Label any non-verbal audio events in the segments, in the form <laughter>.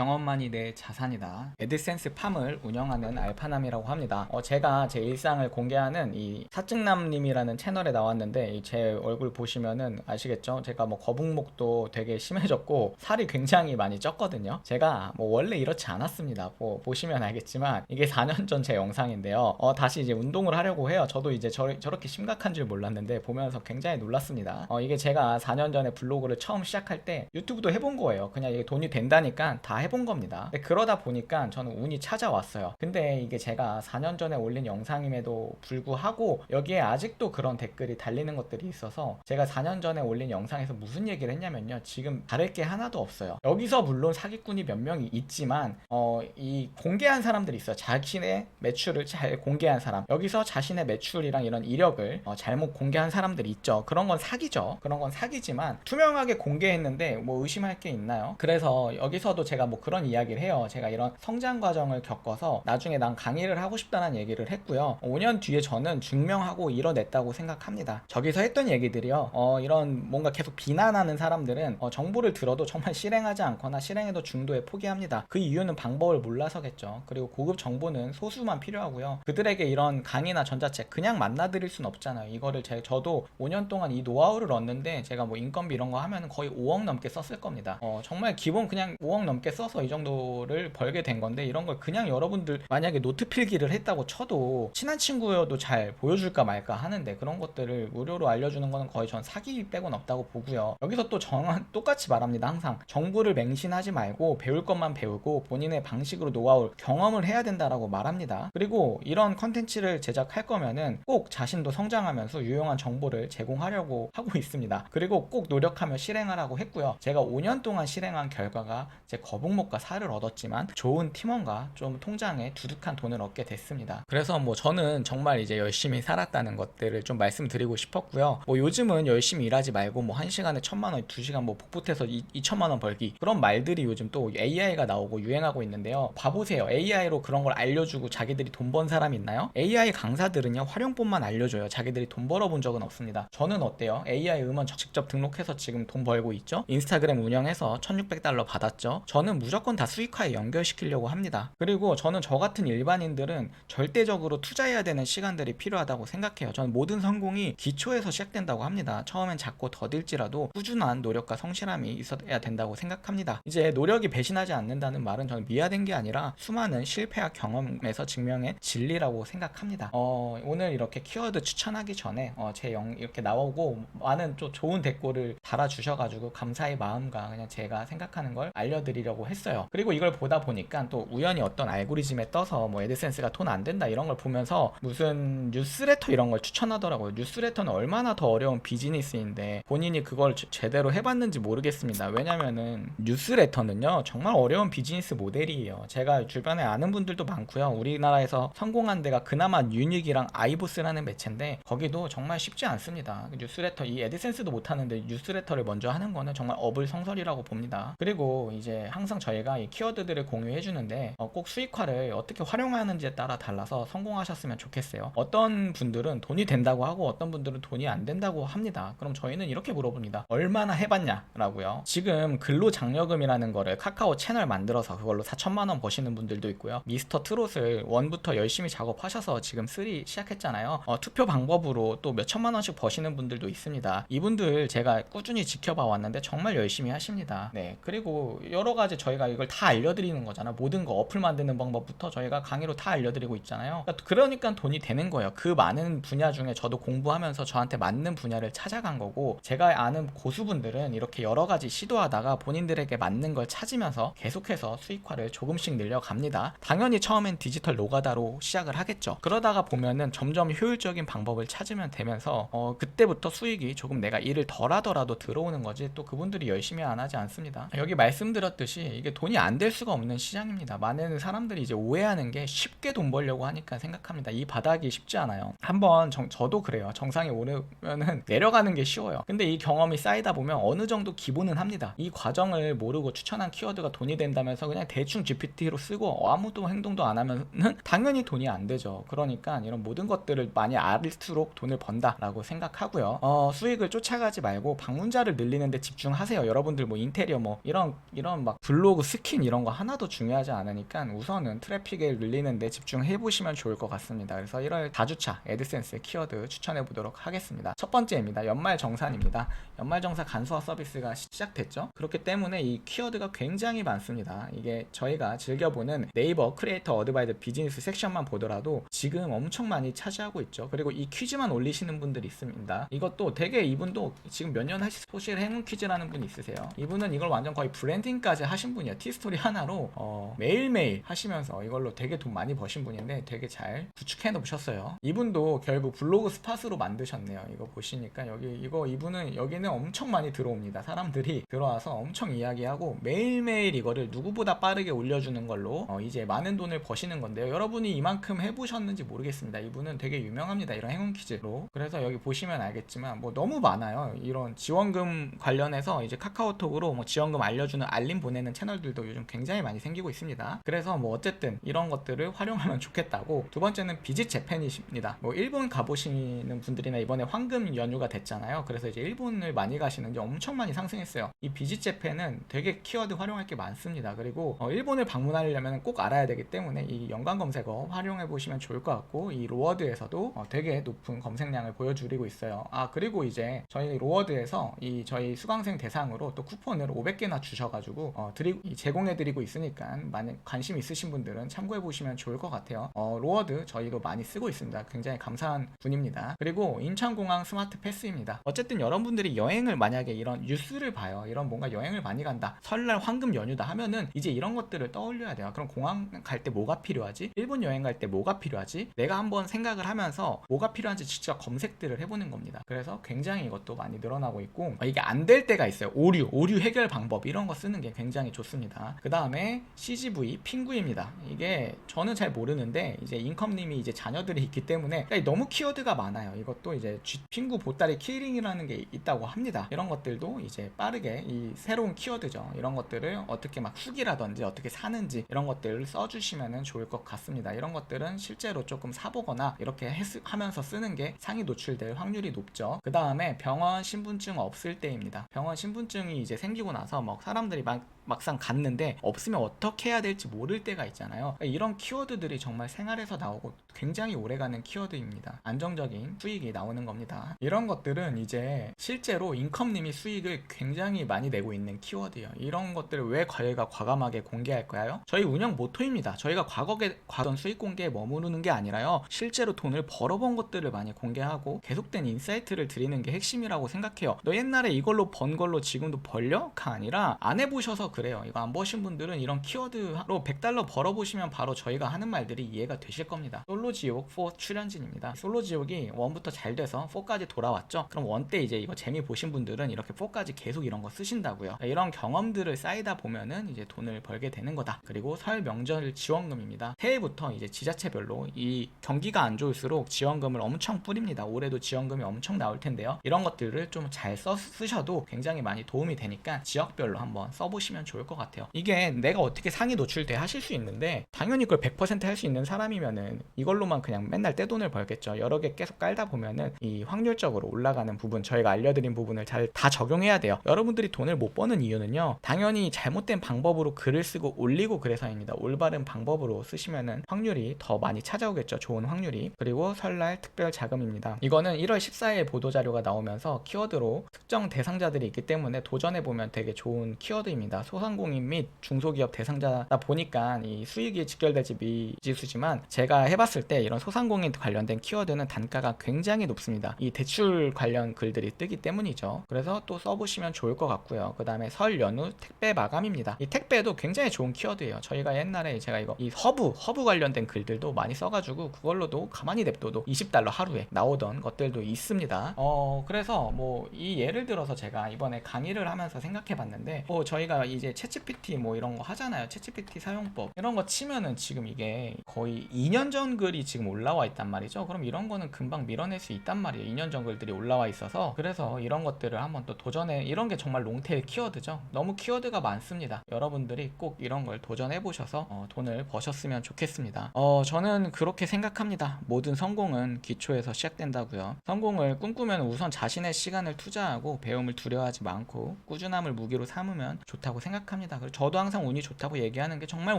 경험만이 내 자산이다. 에드센스 팜을 운영하는 알파남이라고 합니다. 어, 제가 제 일상을 공개하는 이 사증남님이라는 채널에 나왔는데 이제 얼굴 보시면은 아시겠죠? 제가 뭐 거북목도 되게 심해졌고 살이 굉장히 많이 쪘거든요. 제가 뭐 원래 이렇지 않았습니다. 뭐 보시면 알겠지만 이게 4년 전 제 영상인데요. 어, 다시 이제 운동을 하려고 해요. 저도 이제 저, 저렇게 심각한 줄 몰랐는데 보면서 굉장히 놀랐습니다. 어, 이게 제가 4년 전에 블로그를 처음 시작할 때 유튜브도 해본 거예요. 그냥 이게 돈이 된다니까 다 해본 겁니다. 그러다 보니까 저는 운이 찾아왔어요. 근데 이게 제가 4년 전에 올린 영상임에도 불구하고 여기에 아직도 그런 댓글이 달리는 것들이 있어서 제가 4년 전에 올린 영상에서 무슨 얘기를 했냐면요. 지금 다를 게 하나도 없어요. 여기서 물론 사기꾼이 몇 명이 있지만 어, 이 공개한 사람들이 있어요. 자신의 매출을 잘 공개한 사람. 여기서 자신의 매출이랑 이런 이력을 어, 잘못 공개한 사람들이 있죠. 그런 건 사기죠. 그런 건 사기지만 투명하게 공개했는데 뭐 의심할 게 있나요? 그래서 여기서도 제가 뭐 그런 이야기를 해요. 제가 이런 성장 과정을 겪어서 나중에 난 강의를 하고 싶다는 얘기를 했고요. 5년 뒤에 저는 증명하고 이뤄냈다고 생각합니다. 저기서 했던 얘기들이요. 어, 이런 뭔가 계속 비난하는 사람들은 어, 정보를 들어도 정말 실행하지 않거나 실행해도 중도에 포기합니다. 그 이유는 방법을 몰라서겠죠. 그리고 고급 정보는 소수만 필요하고요. 그들에게 이런 강의나 전자책 그냥 만나드릴 순 없잖아요. 이거를 제, 저도 5년 동안 이 노하우를 얻는데 제가 뭐 인건비 이런 거 하면 거의 5억 넘게 썼을 겁니다. 어, 정말 기본 그냥 5억 넘게 써서 이 정도를 벌게 된 건데 이런 걸 그냥 여러분들 만약에 노트 필기를 했다고 쳐도 친한 친구여도 잘 보여줄까 말까 하는데 그런 것들을 무료로 알려주는 거는 거의 전 사기 빼곤 없다고 보고요. 여기서 또 정한 <laughs> 똑같이 말합니다. 항상 정보를 맹신하지 말고 배울 것만 배우고 본인의 방식으로 노하우 경험을 해야 된다라고 말합니다. 그리고 이런 컨텐츠를 제작할 거면은 꼭 자신도 성장하면서 유용한 정보를 제공하려고 하고 있습니다. 그리고 꼭 노력하며 실행하라고 했고요. 제가 5년 동안 실행한 결과가 제 거 북목과 살을 얻었지만 좋은 팀원과 좀 통장에 두둑한 돈을 얻게 됐습니다. 그래서 뭐 저는 정말 이제 열심히 살았다는 것들을 좀 말씀드리고 싶었고요. 뭐 요즘은 열심히 일하지 말고 뭐 한 시간에 천만 원, 두 시간 뭐 복붙해서 이, 2천만 원 벌기 그런 말들이 요즘 또 AI가 나오고 유행하고 있는데요. 봐보세요. AI로 그런 걸 알려주고 자기들이 돈 번 사람이 있나요? AI 강사들은요 활용법만 알려줘요. 자기들이 돈 벌어본 적은 없습니다. 저는 어때요? AI 음원 직접 등록해서 지금 돈 벌고 있죠. 인스타그램 운영해서 1,600달러 받았죠. 저는 무조건 다 수익화에 연결시키려고 합니다. 그리고 저는 저 같은 일반인들은 절대적으로 투자해야 되는 시간들이 필요하다고 생각해요. 저는 모든 성공이 기초에서 시작된다고 합니다. 처음엔 작고 더딜지라도 꾸준한 노력과 성실함이 있어야 된다고 생각합니다. 이제 노력이 배신하지 않는다는 말은 저는 미화된 게 아니라 수많은 실패와 경험에서 증명한 진리라고 생각합니다. 어, 오늘 이렇게 키워드 추천하기 전에 어, 제영 이렇게 나오고 많은 좀 좋은 댓글을 달아주셔가지고 감사의 마음과 그냥 제가 생각하는 걸 알려드리려고 했어요. 그리고 이걸 보다 보니까 또 우연히 어떤 알고리즘에 떠서 뭐 에드센스가 돈 안 된다 이런 걸 보면서 무슨 뉴스레터 이런 걸 추천하더라고요. 뉴스레터는 얼마나 더 어려운 비즈니스인데 본인이 그걸 제- 제대로 해봤는지 모르겠습니다. 왜냐면은 뉴스레터는요 정말 어려운 비즈니스 모델이에요. 제가 주변에 아는 분들도 많고요. 우리나라에서 성공한 데가 그나마 유닉이랑 아이보스라는 매체인데 거기도 정말 쉽지 않습니다. 그 뉴스레터 이 에드센스도 못하는데 뉴스레터를 먼저 하는 거는 정말 어불성설이라고 봅니다. 그리고 이제 항상 저희가 이 키워드들을 공유해 주는데 어, 꼭 수익화를 어떻게 활용하는지에 따라 달라서 성공하셨으면 좋겠어요. 어떤 분들은 돈이 된다고 하고 어떤 분들은 돈이 안 된다고 합니다. 그럼 저희는 이렇게 물어봅니다. 얼마나 해봤냐라고요. 지금 근로 장려금이라는 거를 카카오 채널 만들어서 그걸로 4천만 원 버시는 분들도 있고요. 미스터 트롯을 원부터 열심히 작업하셔서 지금 3 시작했잖아요. 어, 투표 방법으로 또 몇 천만 원씩 버시는 분들도 있습니다. 이분들 제가 꾸준히 지켜봐 왔는데 정말 열심히 하십니다. 네. 그리고 여러 가지 저희가 이걸 다 알려드리는 거잖아. 모든 거 어플 만드는 방법부터 저희가 강의로 다 알려드리고 있잖아요. 그러니까 그러니까 돈이 되는 거예요. 그 많은 분야 중에 저도 공부하면서 저한테 맞는 분야를 찾아간 거고 제가 아는 고수분들은 이렇게 여러 가지 시도하다가 본인들에게 맞는 걸 찾으면서 계속해서 수익화를 조금씩 늘려갑니다. 당연히 처음엔 디지털 노가다로 시작을 하겠죠. 그러다가 보면은 점점 효율적인 방법을 찾으면 되면서 어, 그때부터 수익이 조금 내가 일을 덜 하더라도 들어오는 거지 또 그분들이 열심히 안 하지 않습니다. 여기 말씀드렸듯이 이게 돈이 안 될 수가 없는 시장입니다. 많은 사람들이 이제 오해하는 게 쉽게 돈 벌려고 하니까 생각합니다. 이 바닥이 쉽지 않아요. 한번 정- 저도 그래요. 정상에 오르면은 내려가는 게 쉬워요. 근데 이 경험이 쌓이다 보면 어느 정도 기본은 합니다. 이 과정을 모르고 추천한 키워드가 돈이 된다면서 그냥 대충 GPT로 쓰고 아무도 행동도 안 하면은 <laughs> 당연히 돈이 안 되죠. 그러니까 이런 모든 것들을 많이 알수록 돈을 번다라고 생각하고요. 어, 수익을 쫓아가지 말고 방문자를 늘리는데 집중하세요. 여러분들 뭐 인테리어 뭐 이런 이런 막 블로 블로그 스킨 이런 거 하나도 중요하지 않으니까 우선은 트래픽을 늘리는데 집중해 보시면 좋을 것 같습니다. 그래서 1월 4주차 애드센스 키워드 추천해 보도록 하겠습니다. 첫 번째입니다. 연말 정산입니다. 연말 정산 간소화 서비스가 시작됐죠. 그렇기 때문에 이 키워드가 굉장히 많습니다. 이게 저희가 즐겨보는 네이버 크리에이터 어드바이드 비즈니스 섹션만 보더라도 지금 엄청 많이 차지하고 있죠. 그리고 이 퀴즈만 올리시는 분들이 있습니다. 이것도 되게 이분도 지금 몇 년 하시 소실 행운 퀴즈라는 분이 있으세요. 이분은 이걸 완전 거의 브랜딩까지 하신 분이에요. 티스토리 하나로 어, 매일매일 하시면서 이걸로 되게 돈 많이 버신 분인데 되게 잘 구축해 놓으셨어요. 이분도 결국 블로그 스팟으로 만드셨네요. 이거 보시니까 여기 이거 이분은 여기는 엄청 많이 들어옵니다. 사람들이 들어와서 엄청 이야기하고 매일매일 이거를 누구보다 빠르게 올려주는 걸로 어, 이제 많은 돈을 버시는 건데요. 여러분이 이만큼 해보셨는지 모르겠습니다. 이분은 되게 유명합니다. 이런 행운 퀴즈로. 그래서 여기 보시면 알겠지만 뭐 너무 많아요. 이런 지원금 관련해서 이제 카카오톡으로 뭐 지원금 알려주는 알림 보내는 채널들도 요즘 굉장히 많이 생기고 있습니다. 그래서 뭐 어쨌든 이런 것들을 활용하면 좋겠다고 두 번째는 비짓 재팬이십니다. 뭐 일본 가보시는 분들이나 이번에 황금 연휴가 됐잖아요. 그래서 이제 일본을 많이 가시는데 엄청 많이 상승했어요. 이 비짓 재팬은 되게 키워드 활용할 게 많습니다. 그리고 어, 일본을 방문하려면 꼭 알아야 되기 때문에 이 연관 검색어 활용해 보시면 좋을 것 같고 이 로워드에서도 어, 되게 높은 검색량을 보여주고 있어요. 아 그리고 이제 저희 로워드에서 이 저희 수강생 대상으로 또 쿠폰을 500개나 주셔가지고 어, 드리 제공해드리고 있으니까 만약 관심 있으신 분들은 참고해 보시면 좋을 것 같아요. 어, 로워드 저희도 많이 쓰고 있습니다. 굉장히 감사한 분입니다. 그리고 인천공항 스마트 패스입니다. 어쨌든 여러분들이 여행을 만약에 이런 뉴스를 봐요. 이런 뭔가 여행을 많이 간다. 설날 황금 연휴다 하면은 이제 이런 것들을 떠올려야 돼요. 그럼 공항 갈 때 뭐가 필요하지? 일본 여행 갈 때 뭐가 필요하지? 내가 한번 생각을 하면서 뭐가 필요한지 직접 검색들을 해보는 겁니다. 그래서 굉장히 이것도 많이 늘어나고 있고 어, 이게 안 될 때가 있어요. 오류, 오류 해결 방법 이런 거 쓰는 게 굉장히 좋습니다. 그 다음에 CGV 핑구입니다. 이게 저는 잘 모르는데 이제 인컴님이 이제 자녀들이 있기 때문에 그러니까 너무 키워드가 많아요. 이것도 이제 핑구 보따리 키링이라는 게 있다고 합니다. 이런 것들도 이제 빠르게 이 새로운 키워드죠. 이런 것들을 어떻게 막 후기라든지 어떻게 사는지 이런 것들을 써주시면 좋을 것 같습니다. 이런 것들은 실제로 조금 사보거나 이렇게 했- 하면서 쓰는 게 상위 노출될 확률이 높죠. 그 다음에 병원 신분증 없을 때입니다. 병원 신분증이 이제 생기고 나서 막 사람들이 막 막상 갔는데 없으면 어떻게 해야 될지 모를 때가 있잖아요. 이런 키워드들이 정말 생활에서 나오고 굉장히 오래가는 키워드입니다. 안정적인 수익이 나오는 겁니다. 이런 것들은 이제 실제로 인컴님이 수익을 굉장히 많이 내고 있는 키워드예요. 이런 것들을 왜 저희가 과감하게 공개할 까요? 저희 운영 모토입니다. 저희가 과거에 과던 수익 공개에 머무르는 게 아니라요. 실제로 돈을 벌어본 것들을 많이 공개하고 계속된 인사이트를 드리는 게 핵심이라고 생각해요. 너 옛날에 이걸로 번 걸로 지금도 벌려?가 아니라 안 해보셔서 그래요. 이거 안 보신 분들은 이런 키워드로 100달러 벌어보시면 바로 저희가 하는 말들이 이해가 되실 겁니다. 솔로 지옥 4 출연진입니다. 솔로 지옥이 1부터 잘 돼서 4까지 돌아왔죠. 그럼 1 때 이제 이거 재미 보신 분들은 이렇게 4까지 계속 이런 거 쓰신다고요. 이런 경험들을 쌓이다 보면은 이제 돈을 벌게 되는 거다. 그리고 설 명절 지원금입니다. 새해부터 이제 지자체별로 이 경기가 안 좋을수록 지원금을 엄청 뿌립니다. 올해도 지원금이 엄청 나올 텐데요. 이런 것들을 좀 잘 쓰셔도 굉장히 많이 도움이 되니까 지역별로 한번 써보시면 좋을 것 같아요. 이게 내가 어떻게 상위 노출돼 하실 수 있는데 당연히 그걸 100%할 수 있는 사람이면은 이걸로만 그냥 맨날 떼돈을 벌겠죠. 여러 개 계속 깔다 보면은 이 확률적으로 올라가는 부분 저희가 알려드린 부분을 잘 다 적용해야 돼요. 여러분들이 돈을 못 버는 이유는요. 당연히 잘못된 방법으로 글을 쓰고 올리고 그래서입니다. 올바른 방법으로 쓰시면은 확률이 더 많이 찾아오겠죠. 좋은 확률이. 그리고 설날 특별 자금입니다. 이거는 1월 14일 보도 자료가 나오면서 키워드로 특정 대상자들이 있기 때문에 도전해 보면 되게 좋은 키워드입니다. 소상공인 및 중소기업 대상자다 보니까 이 수익이 직결될지 미지수지만 제가 해봤을 때 이런 소상공인 관련된 키워드는 단가가 굉장히 높습니다. 이 대출 관련 글들이 뜨기 때문이죠. 그래서 또 써보시면 좋을 것 같고요. 그 다음에 설 연휴 택배 마감입니다. 이 택배도 굉장히 좋은 키워드예요. 저희가 옛날에 제가 이거 이 허브 허브 관련된 글들도 많이 써가지고 그걸로도 가만히 냅둬도 20달러 하루에 나오던 것들도 있습니다. 어 그래서 뭐 이 예를 들어서 제가 이번에 강의를 하면서 생각해봤는데 뭐 저희가 이제 챗GPT 뭐 이런 거 하잖아요. 챗GPT 사용법 이런 거 치면은 지금 이게 거의 2년 전 글이 지금 올라와 있단 말이죠. 그럼 이런 거는 금방 밀어낼 수 있단 말이에요. 2년 전 글들이 올라와 있어서 그래서 이런 것들을 한번 또 도전해 이런 게 정말 롱테일 키워드죠. 너무 키워드가 많습니다. 여러분들이 꼭 이런 걸 도전해 보셔서 어, 돈을 버셨으면 좋겠습니다. 어 저는 그렇게 생각합니다. 모든 성공은 기초에서 시작된다고요. 성공을 꿈꾸면 우선 자신의 시간을 투자하고 배움을 두려워하지 않고 꾸준함을 무기로 삼으면 좋다고 생각. 생각합니다. 그리고 저도 항상 운이 좋다고 얘기하는 게 정말 <laughs>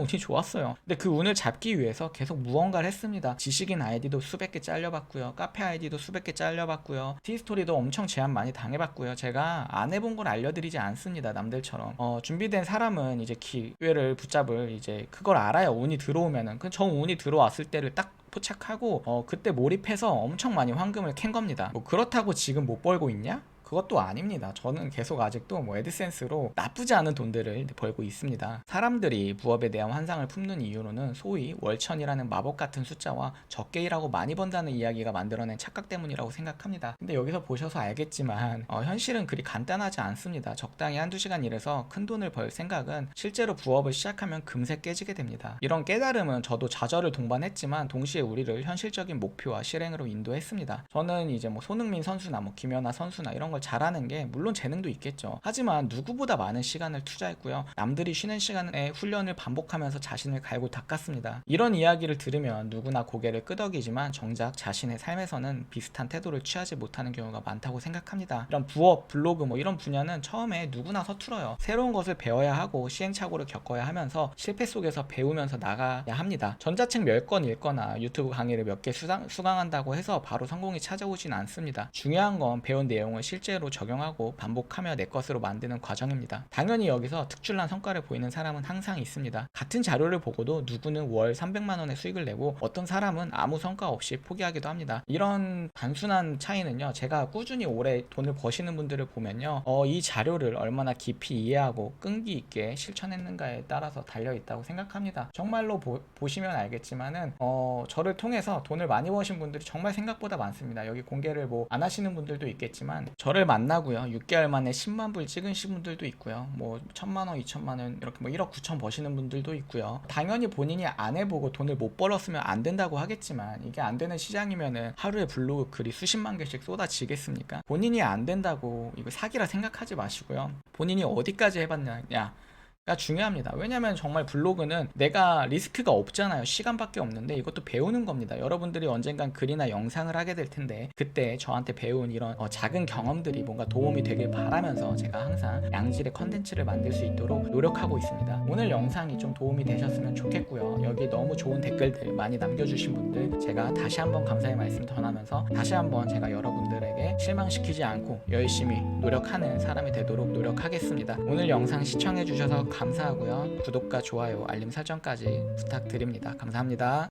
운이 좋았어요. 근데 그 운을 잡기 위해서 계속 무언가를 했습니다. 지식인 아이디도 수백 개 잘려봤고요. 카페 아이디도 수백 개 잘려봤고요. 티스토리도 엄청 제한 많이 당해봤고요. 제가 안 해본 걸 알려드리지 않습니다. 남들처럼. 어, 준비된 사람은 이제 기회를 붙잡을 이제 그걸 알아요. 운이 들어오면은. 그 저 운이 들어왔을 때를 딱 포착하고 어, 그때 몰입해서 엄청 많이 황금을 캔 겁니다. 뭐 그렇다고 지금 못 벌고 있냐? 그것도 아닙니다. 저는 계속 아직도 뭐 에드센스로 나쁘지 않은 돈들을 벌고 있습니다. 사람들이 부업에 대한 환상을 품는 이유로는 소위 월천이라는 마법 같은 숫자와 적게 일하고 많이 번다는 이야기가 만들어낸 착각 때문이라고 생각합니다. 근데 여기서 보셔서 알겠지만 어, 현실은 그리 간단하지 않습니다. 적당히 한두 시간 일해서 큰 돈을 벌 생각은 실제로 부업을 시작하면 금세 깨지게 됩니다. 이런 깨달음은 저도 좌절을 동반했지만 동시에 우리를 현실적인 목표와 실행으로 인도했습니다. 저는 이제 뭐 손흥민 선수나 뭐 김연아 선수나 이런 걸 잘하는 게 물론 재능도 있겠죠. 하지만 누구보다 많은 시간을 투자했고요. 남들이 쉬는 시간에 훈련을 반복하면서 자신을 갈고 닦았습니다. 이런 이야기를 들으면 누구나 고개를 끄덕이지만 정작 자신의 삶에서는 비슷한 태도를 취하지 못하는 경우가 많다고 생각합니다. 이런 부업, 블로그 뭐 이런 분야는 처음에 누구나 서툴어요. 새로운 것을 배워야 하고 시행착오를 겪어야 하면서 실패 속에서 배우면서 나가야 합니다. 전자책 몇 권 읽거나 유튜브 강의를 몇 개 수강한다고 해서 바로 성공이 찾아오진 않습니다. 중요한 건 배운 내용을 실 제로 적용하고 반복하며 내 것으로 만드는 과정입니다. 당연히 여기서 특출난 성과를 보이는 사람은 항상 있습니다. 같은 자료를 보고도 누구는 월 300만 원의 수익을 내고 어떤 사람은 아무 성과 없이 포기하기도 합니다. 이런 단순한 차이는요. 제가 꾸준히 오래 돈을 버시는 분들을 보면요. 어, 이 자료를 얼마나 깊이 이해하고 끈기 있게 실천했는가에 따라서 달려 있다고 생각합니다. 정말로 보, 보시면 알겠지만은 어, 저를 통해서 돈을 많이 버신 분들이 정말 생각보다 많습니다. 여기 공개를 뭐 안 하시는 분들도 있겠지만 저를 만나고요. 6개월 만에 10만 불 찍으신 분들도 있고요. 뭐 1천만 원, 2천만 원 이렇게 뭐 1억 9천 버시는 분들도 있고요. 당연히 본인이 안 해보고 돈을 못 벌었으면 안 된다고 하겠지만 이게 안 되는 시장이면은 하루에 블로그 글이 수십만 개씩 쏟아지겠습니까? 본인이 안 된다고 이거 사기라 생각하지 마시고요. 본인이 어디까지 해봤느냐 가 중요합니다. 왜냐면 정말 블로그는 내가 리스크가 없잖아요. 시간밖에 없는데 이것도 배우는 겁니다. 여러분들이 언젠간 글이나 영상을 하게 될 텐데 그때 저한테 배운 이런 어, 작은 경험들이 뭔가 도움이 되길 바라면서 제가 항상 양질의 컨텐츠를 만들 수 있도록 노력하고 있습니다. 오늘 영상이 좀 도움이 되셨으면 좋겠고요. 여기 너무 좋은 댓글들 많이 남겨주신 분들 제가 다시 한번 감사의 말씀 전하면서 다시 한번 제가 여러분들에게 실망시키지 않고 열심히 노력하는 사람이 되도록 노력하겠습니다. 오늘 영상 시청해주셔서 감사하고요. 구독과 좋아요, 알림 설정까지 부탁드립니다. 감사합니다.